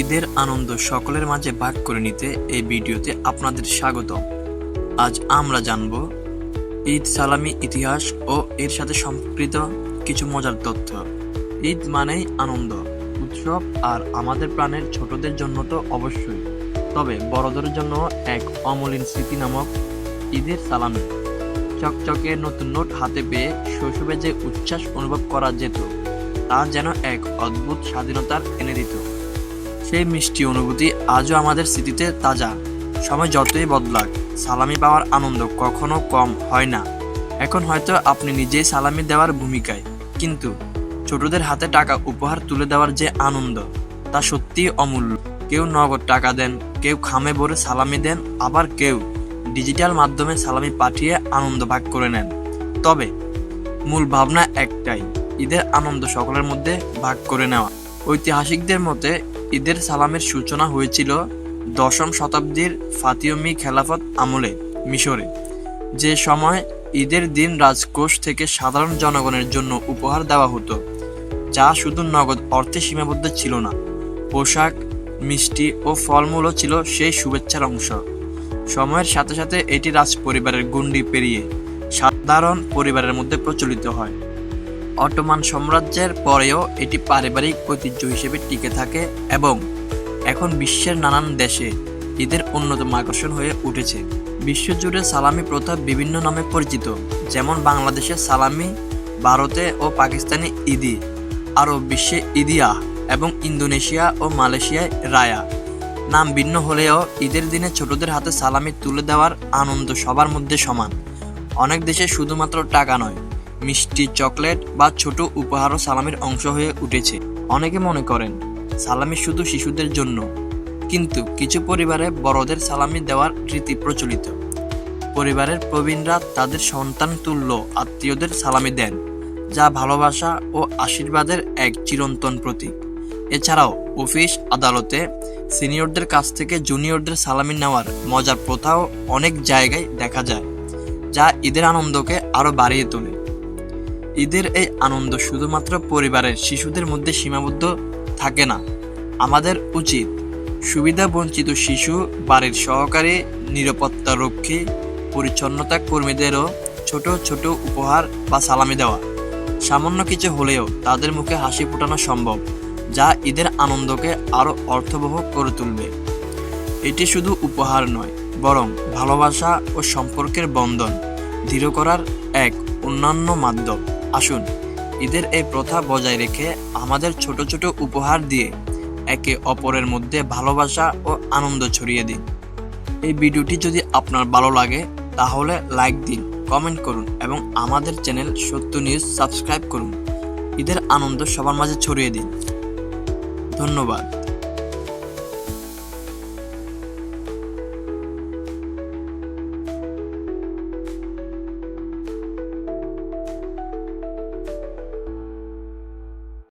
ঈদের আনন্দ সকলের মাঝে ভাগ করে নিতে এই ভিডিওতে আপনাদের স্বাগত আজ আমরা জানব ঈদ সালামি ইতিহাস ও এর সাথে সম্পর্কিত কিছু মজার তথ্য। ঈদ মানেই আনন্দ, উৎসব আর আমাদের প্রাণের ছোটদের জন্য তো অবশ্যই। তবে বড়দের জন্য এক অমলিন স্মৃতি নামক ঈদের সালামি। চকচকে নতুন নোট হাতে পেয়ে শৈশবে যে উচ্ছ্বাস অনুভব করা যেত, তা যেন এক অদ্ভুত স্বাধীনতার এনে দিত। সেই মিষ্টি অনুভূতি আজও আমাদের স্মৃতিতে তাজা। সময় যতই বদলাক, সালামি পাওয়ার আনন্দ কখনো কম হয় না। এখন হয়তো আপনি নিজেই সালামি দেওয়ার ভূমিকায়, কিন্তু ছোটদের হাতে টাকা উপহার তুলে দেওয়ার যে আনন্দ, তা সত্যিই অমূল্য। কেউ নগদ টাকা দেন, কেউ খামে ভরে সালামি দেন, আবার কেউ ডিজিটাল মাধ্যমে সালামি পাঠিয়ে আনন্দ ভাগ করে নেন। তবে মূল ভাবনা একটাই, ঈদের আনন্দ সকলের মধ্যে ভাগ করে নেওয়া। ঐতিহাসিকদের মতে ঈদের সালামের সূচনা হয়েছিল দশম শতাব্দীর ফাতিয়মি খেলাফত আমলে, মিশরে। যে সময় ঈদের দিন রাজকোষ থেকে সাধারণ জনগণের জন্য উপহার দেওয়া হতো, যা শুধু নগদ অর্থে সীমাবদ্ধ ছিল না, পোশাক, মিষ্টি ও ফলমূলও ছিল সেই শুভেচ্ছার অংশ। সময়ের সাথে সাথে এটি রাজ পরিবারের গুন্ডি পেরিয়ে সাধারণ পরিবারের মধ্যে প্রচলিত হয়। অটোমান সাম্রাজ্যের পরেও এটি পারিবারিক ঐতিহ্য হিসেবে টিকে থাকে এবং এখন বিশ্বের নানান দেশে ঈদের অন্যতম আকর্ষণ হয়ে উঠেছে। বিশ্বজুড়ে সালামি প্রথা বিভিন্ন নামে পরিচিত, যেমন বাংলাদেশে সালামি, ভারতে ও পাকিস্তানে ঈদি আরও বিশ্বে ইদিয়া এবং ইন্দোনেশিয়া ও মালয়েশিয়ায় রায়া। নাম ভিন্ন হলেও ঈদের দিনে ছোটদের হাতে সালামি তুলে দেওয়ার আনন্দ সবার মধ্যে সমান। অনেক দেশে শুধুমাত্র টাকা নয় মিষ্টি চকলেট বা ছোট উপহারও সালামির অংশ হয়ে উঠেছে। অনেকে মনে করেন, সালামি শুধু শিশুদের জন্য, কিন্তু কিছু পরিবারে বড়দের সালামি দেওয়ার রীতি প্রচলিত। পরিবারের প্রবীণরা তাদের সন্তান তুল্য আত্মীয়দের সালামি দেন, যা ভালোবাসা ও আশীর্বাদের এক চিরন্তন প্রতীক। এছাড়াও অফিস, আদালতে সিনিয়রদের কাছ থেকে জুনিয়রদের সালামি নেওয়ার মজার প্রথাও অনেক জায়গায় দেখা যায়, যা ঈদের আনন্দকে আরও বাড়িয়ে তোলে। ঈদের এই আনন্দ শুধুমাত্র পরিবারের শিশুদের মধ্যে সীমাবদ্ধ থাকে না। আমাদের উচিত সুবিধা বঞ্চিত শিশু বাড়ির সহকারী, নিরাপত্তা রক্ষী, পরিচ্ছন্নতা কর্মীদেরও ছোট ছোট উপহার বা সালামি দেওয়া। সামান্য কিছু হলেও তাদের মুখে হাসি ফোটানো সম্ভব, যা ঈদের আনন্দকে আরও অর্থবহ করে তুলবে। এটি শুধু উপহার নয়, বরং ভালোবাসা ও সম্পর্কের বন্ধন দৃঢ় করার এক অন্যান্য মাধ্যম। আসুন, ঈদের এই প্রথা বজায় রেখে আমাদের ছোট ছোট উপহার দিয়ে একে অপরের মধ্যে ভালোবাসা ও আনন্দ ছড়িয়ে দিন। এই ভিডিওটি যদি আপনার ভালো লাগে, তাহলে লাইক দিন, কমেন্ট করুন এবং আমাদের চ্যানেল সত্য নিউজ সাবস্ক্রাইব করুন। ঈদের আনন্দ সবার মাঝে ছড়িয়ে দিন। ধন্যবাদ।